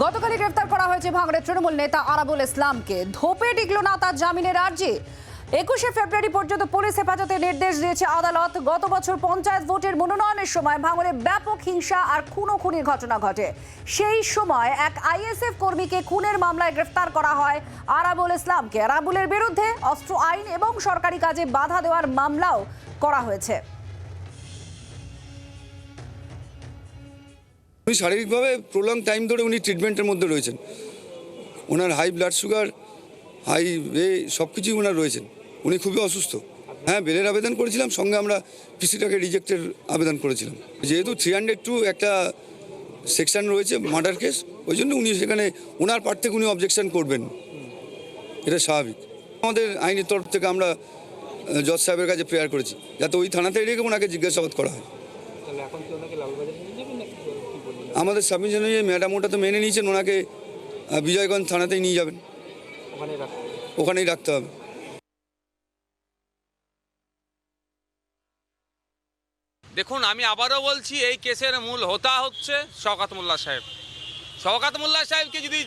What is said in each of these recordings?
গতকালই গ্রেফতার করা হয়েছে ভাঙড়ের তৃণমূল নেতা আরাবুল ইসলামকে। ধোপে টিকল না তার জামিনের আর্জি। একুশে ফেব্রুয়ারি পর্যন্ত পুলিশ হেফাজতে নির্দেশ দিয়েছে আদালত। গত বছর পঞ্চায়েত ভোটের মনোনয়নের সময় ভাঙড়ে ব্যাপক হিংসা আর খুনো খুনির ঘটনা ঘটে। সেই সময় এক আইএসএফ কর্মীকে খুনের মামলায় গ্রেফতার করা হয় আরাবুল ইসলামকে। আরাবুলের বিরুদ্ধে অস্ত্র, আইন এবং সরকারি কাজে বাধা দেওয়ার মামলাও করা হয়েছে। উনি শারীরিকভাবে প্রলং টাইম ধরে উনি ট্রিটমেন্টের মধ্যে রয়েছেন। ওনার হাই ব্লাড সুগার হাই এ সব কিছুই ওনার রয়েছেন। উনি খুবই অসুস্থ। হ্যাঁ বেলের আবেদন করেছিলাম, সঙ্গে আমরা পিসিটাকে রিজেক্টের আবেদন করেছিলাম। যেহেতু থ্রি হান্ড্রেড টু একটা সেকশন রয়েছে মার্ডার কেস ওই জন্য উনি সেখানে, ওনার পার্ট থেকে উনি অবজেকশন করবেন। এটা স্বাভাবিক। আমাদের আইনের তরফ থেকে আমরা জজ সাহেবের কাছে প্রেয়ার করেছি, যাতে ওই থানাতে রেখে ওনাকে জিজ্ঞাসাবাদ করা হয়। আমাদের সাবমিশন অনুযায়ী ম্যাডাম ওটা তো মেনে নিয়েছেন ওনাকে বিজয়গঞ্জ থানাতেই নিয়ে যাবেন। ওখানেই রাখতে হবে। দেখুন আমি আবারও বলছি এই কেসের মূল হোতা হচ্ছে শওকাত মোল্লা সাহেব। শওকাত মোল্লা সাহেবকে যদি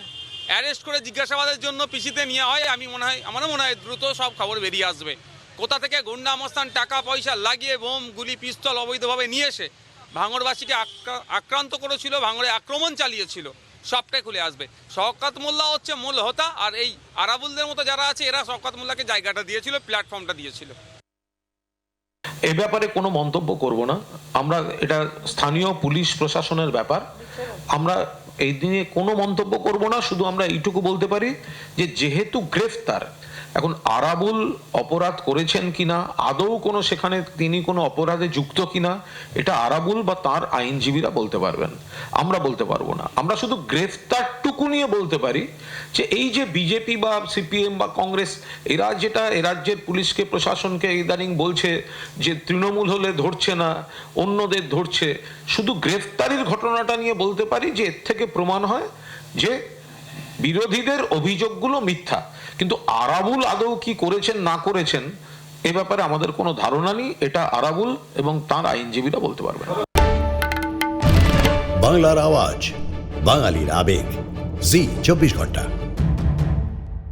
অ্যারেস্ট করে জিজ্ঞাসাবাদের জন্য পিসিতে নেওয়া হয় আমি মনে হয় আমারও মনে হয় দ্রুত সব খবর বেরিয়ে আসবে। কোথা থেকে গুন্ডা মস্তান টাকা পয়সা লাগিয়ে বোম গুলি পিস্তল অবৈধভাবে নিয়ে এসে ভাঙড়বাসীকে আক্রা- আক্রান্ত করেছিল, ভাঙড়ে আক্রমণ চালিয়েছিল। সবটাই খুলে আসবে। শওকাত মোল্লা হচ্ছে মূল হোতা, আর এই আরাবুলদের মতো যারা আছে, এরা শওকাত মোল্লাকে জায়গাটা দিয়েছিল, প্ল্যাটফর্মটা দিয়েছিল। এ ব্যাপারে কোনো মন্তব্য করব না। আমরা, এটা স্থানীয় পুলিশ প্রশাসনের ব্যাপার। আমরা এই দিনে কোনো মন্তব্য করব না, শুধু আমরা এইটুকু বলতে পারি যে, যেহেতু গ্রেফতার এখন আরাবুল অপরাধ করেছেন কিনা? আদৌ কোনো সেখানে তিনি কোনো অপরাধে যুক্ত কিনা? এটা আরাবুল বা তার আইনজীবীরা বলতে পারবেন। আমরা বলতে পারব না। আমরা শুধু গ্রেফতারটুকু নিয়ে বলতে পারি যে এই যে বিজেপি বা সিপিএম বা কংগ্রেস, এরা যেটা এ রাজ্যের পুলিশকে, প্রশাসনকে ইদানিং বলছে যে তৃণমূল হলে ধরছে না, অন্যদের ধরছে। শুধু গ্রেফতারির ঘটনাটা নিয়ে বলতে পারি যে এর থেকে প্রমাণ হয় যে বিরোধীদের অভিযোগগুলো মিথ্যা। কিন্তু আরাবুল আদৌ কি করেছেন, না করেছেন, এ ব্যাপারে আমাদের কোনো ধারণা নেই। এটা আরাবুল এবং তার আইনজীবীরা বলতে পারবেন। বাংলার আওয়াজ, বাঙালির আবেগ। জি, চব্বিশ ঘণ্টা।